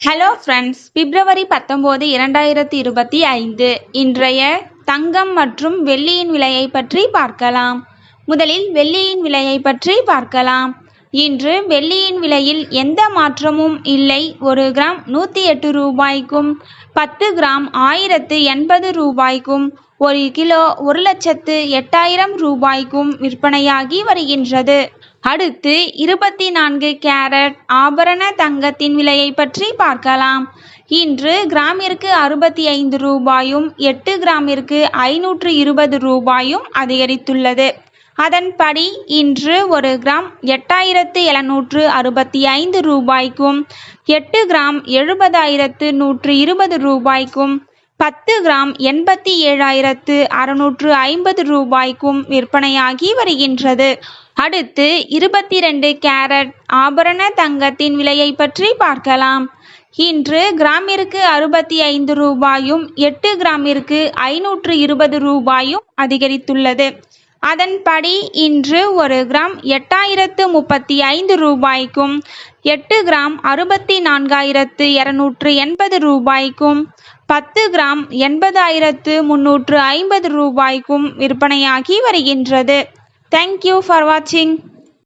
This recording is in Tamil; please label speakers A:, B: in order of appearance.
A: ஹலோ ஃப்ரெண்ட்ஸ் பிப்ரவரி பத்தொம்போது இரண்டாயிரத்தி இருபத்தி ஐந்து. இன்றைய தங்கம் மற்றும் வெள்ளியின் விலையை பற்றி பார்க்கலாம். முதலில் வெள்ளியின் விலையை பற்றி பார்க்கலாம். இன்று வெள்ளியின் விலையில் எந்த மாற்றமும் இல்லை. ஒரு கிராம் நூற்றி எட்டு ரூபாய்க்கும் பத்து கிராம் ஆயிரத்து எண்பது ரூபாய்க்கும் ஒரு கிலோ ஒரு லட்சத்து எட்டாயிரம் ரூபாய்க்கும் விற்பனையாகி வருகின்றது. அடுத்து இருபத்தி நான்கு கேரட் ஆபரண தங்கத்தின் விலையை பற்றி பார்க்கலாம். இன்று கிராமிற்கு அறுபத்தி ஐந்து ரூபாயும் எட்டு கிராமிற்கு ஐநூற்று இருபது ரூபாயும் அதிகரித்துள்ளது. அதன்படி இன்று ஒரு கிராம் எட்டாயிரத்து எழுநூற்று அறுபத்தி ஐந்து ரூபாய்க்கும் எட்டு கிராம் எழுபதாயிரத்து நூற்று இருபது ரூபாய்க்கும் பத்து கிராம் எண்பத்தி ஏழாயிரத்து அறுநூற்று ஐம்பது ரூபாய்க்கும் விற்பனையாகி வருகின்றது. அடுத்து இருபத்தி ரெண்டு கேரட் ஆபரண தங்கத்தின் விலையை பற்றி பார்க்கலாம். இன்று கிராமிற்கு அறுபத்தி ஐந்து ரூபாயும் எட்டு கிராமிற்கு ஐநூற்று இருபது ரூபாயும் அதிகரித்துள்ளது. அதன்படி இன்று ஒரு கிராம் எட்டாயிரத்து முப்பத்தி ஐந்து ரூபாய்க்கும் எட்டு கிராம் அறுபத்தி நான்காயிரத்து இரநூற்று எண்பது ரூபாய்க்கும் பத்து கிராம் எண்பதாயிரத்து முன்னூற்று ஐம்பது ரூபாய்க்கும் விற்பனையாகி வருகின்றது. தேங்க்யூ ஃபார் வாட்சிங்